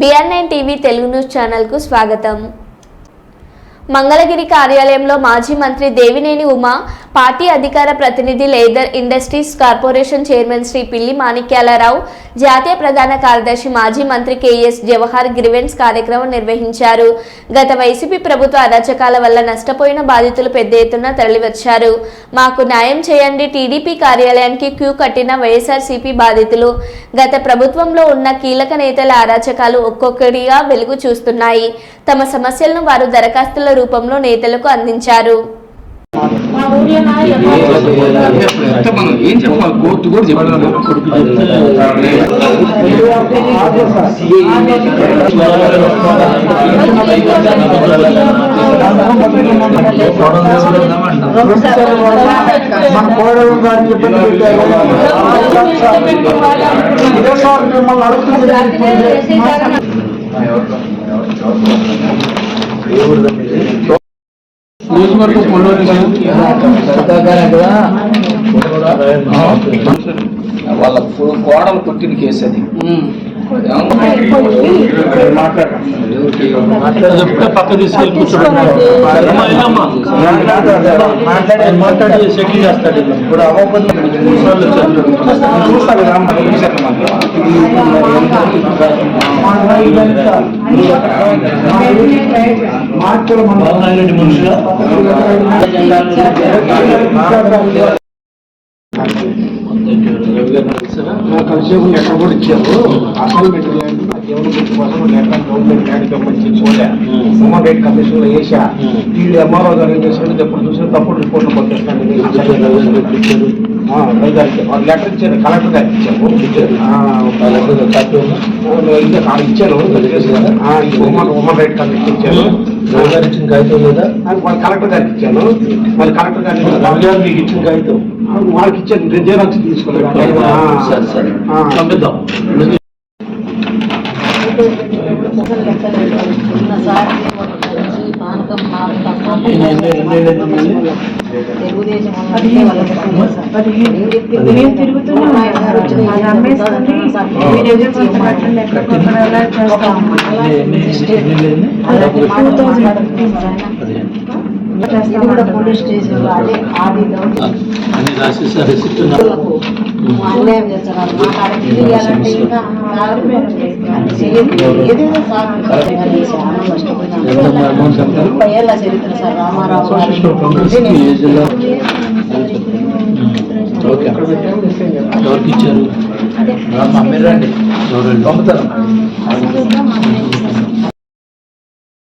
BR nine TV Telugu news ఛానల్కు స్వాగతం. మంగళగిరి కార్యాలయంలో మాజీ మంత్రి దేవినేని ఉమా పార్టీ అధికార ప్రతినిధి leather industries corporation chairman Shri Pilli Manikyalarao జాతీయ ప్రధాన కార్యదర్శి మాజీ మంత్రి కెఎస్ జవహర్ గ్రివెన్స్ కార్యక్రమం నిర్వహించారు. గత వైసీపీ ప్రభుత్వ అరాచకాల వల్ల నష్టపోయిన బాధితులు పెద్ద ఎత్తున తరలివచ్చారు. మాకు న్యాయం చేయండి టీడీపీ కార్యాలయానికి క్యూ కట్టిన వైఎస్ఆర్సీపీ బాధితులు. గత ప్రభుత్వంలో ఉన్న కీలక నేతల అరాచకాలు ఒక్కొక్కటిగా వెలుగు చూస్తున్నాయి. తమ సమస్యలను వారు దరఖాస్తుల రూపంలో నేతలకు అందించారు. మనం ఏం చెప్పాలి కోర్టు కూడా చెప్పాలి కొడుకు మన కోడలు గారిని ఇబ్బంది పెట్టారు ఇదే సార్ మిమ్మల్ని అడుగుతుంది నియోజకవర్గం కొల్లూరు వాళ్ళ కో- కోడలు పుట్టిన కేసు అది. పక్క తీసుకెళ్ళి కూర్చోబెట్టారు మాట్లాడి సెటిల్ చేస్తాడు ఇప్పుడు అవ్వకపోతే మనుషులు. కలిసేపు లెటర్ కూడా ఇచ్చారు అసలు పెట్టలేదు. దేవుని గుర్తు కోసం లెటర్ గవర్నమెంట్ ల్యాండ్ గవర్నమెంట్ చూడలే హ్యూమన్ రైట్ కమిషన్లో వేసా. వీళ్ళు ఎంఆర్ఓ గారు ఏం చేశారు ఎప్పుడు చూసినా తప్పుడు రిపోర్ట్లు వాళ్ళు లెటర్ ఇచ్చారు కలెక్టర్ గారికి ఇచ్చారు ఆ, ఇంకా ఈ ఉమెన్ ఉమెన్ రైట్ కమిషన్ ఇచ్చారు. ఇచ్చిన కాగితం లేదా? కలెక్టర్ గారికి ఇచ్చాను మరి కలెక్టర్ గారికి మీకు ఇచ్చిన కాగితం? వాళ్ళకి ఇచ్చాను జేరాక్స్ సరే సరే. ఇది కూడా పోలీస్ స్టేషన్ అదే ఆది అన్యాయం మా కాడికి ఇవ్వాలంటే ఇంకా ఏదైనా సార్ చాలా నష్టపోయినాం ముప్పై ఏళ్ళ చరిత్ర సార్ రామారావు ఎవరికి ఇచ్చారు పంపుతారు